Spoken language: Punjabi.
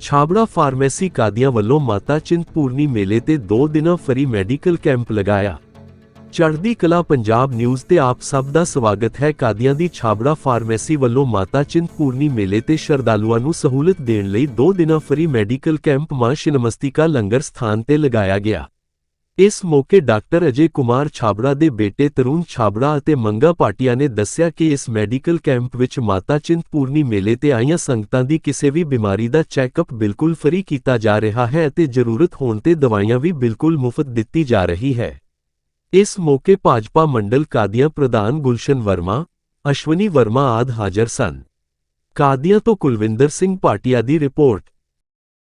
ਛਾਬੜਾ ਫਾਰਮੇਸੀ ਕਾਦੀਆਂ ਵੱਲੋਂ ਮਾਤਾ ਚਿੰਤਪੂਰਨੀ ਮੇਲੇ ਤੇ 2 ਦਿਨਾਂ ਫਰੀ ਮੈਡੀਕਲ ਕੈਂਪ ਲਗਾਇਆ। ਚੜ੍ਹਦੀ ਕਲਾ ਪੰਜਾਬ ਨਿਊਜ਼ ਤੇ ਆਪ ਸਭ ਦਾ ਸਵਾਗਤ ਹੈ। ਕਾਦੀਆਂ ਦੀ ਛਾਬੜਾ ਫਾਰਮੇਸੀ ਵੱਲੋਂ ਮਾਤਾ ਚਿੰਤਪੂਰਨੀ ਮੇਲੇ ਤੇ ਸ਼ਰਧਾਲੂਆਂ ਨੂੰ ਸਹੂਲਤ ਦੇਣ ਲਈ 2 ਦਿਨਾਂ ਫਰੀ ਮੈਡੀਕਲ ਕੈਂਪ ਮਾਂ ਸ਼ਿਨਮਸਤਿਕਾ ਲੰਗਰ ਸਥਾਨ ਤੇ ਲਗਾਇਆ ਗਿਆ। ਇਸ ਮੌਕੇ ਡਾਕਟਰ ਅਜੇ ਕੁਮਾਰ ਛਾਬੜਾ ਦੇ ਬੇਟੇ ਤਰੁਣ ਛਾਬੜਾ ਅਤੇ ਮੰਗਾ ਪਾਟਿਆ ਨੇ ਦੱਸਿਆ ਕਿ ਇਸ ਮੈਡੀਕਲ ਕੈਂਪ ਵਿੱਚ ਮਾਤਾ ਚਿੰਤਪੂਰਨੀ ਮੇਲੇ ਤੇ ਆਈਆਂ ਸੰਗਤਾਂ ਦੀ ਕਿਸੇ ਵੀ ਬਿਮਾਰੀ ਦਾ ਚੈੱਕਅਪ ਬਿਲਕੁਲ ਫਰੀ ਕੀਤਾ ਜਾ ਰਿਹਾ ਹੈ ਅਤੇ ਜ਼ਰੂਰਤ ਹੋਣ ਤੇ ਦਵਾਈਆਂ ਵੀ ਬਿਲਕੁਲ ਮੁਫਤ ਦਿੱਤੀ ਜਾ ਰਹੀ ਹੈ। ਇਸ ਮੌਕੇ ਭਾਜਪਾ ਮੰਡਲ ਕਾਦੀਆਂ ਪ੍ਰਧਾਨ ਗੁਲਸ਼ਨ ਵਰਮਾ, ਅਸ਼ਵਨੀ ਵਰਮਾ ਆਦ ਹਾਜ਼ਰ ਸਨ। ਕਾਦੀਆਂ ਤੋਂ ਕੁਲਵਿੰਦਰ ਸਿੰਘ ਪਾਟਿਆ ਦੀ ਰਿਪੋਰਟ।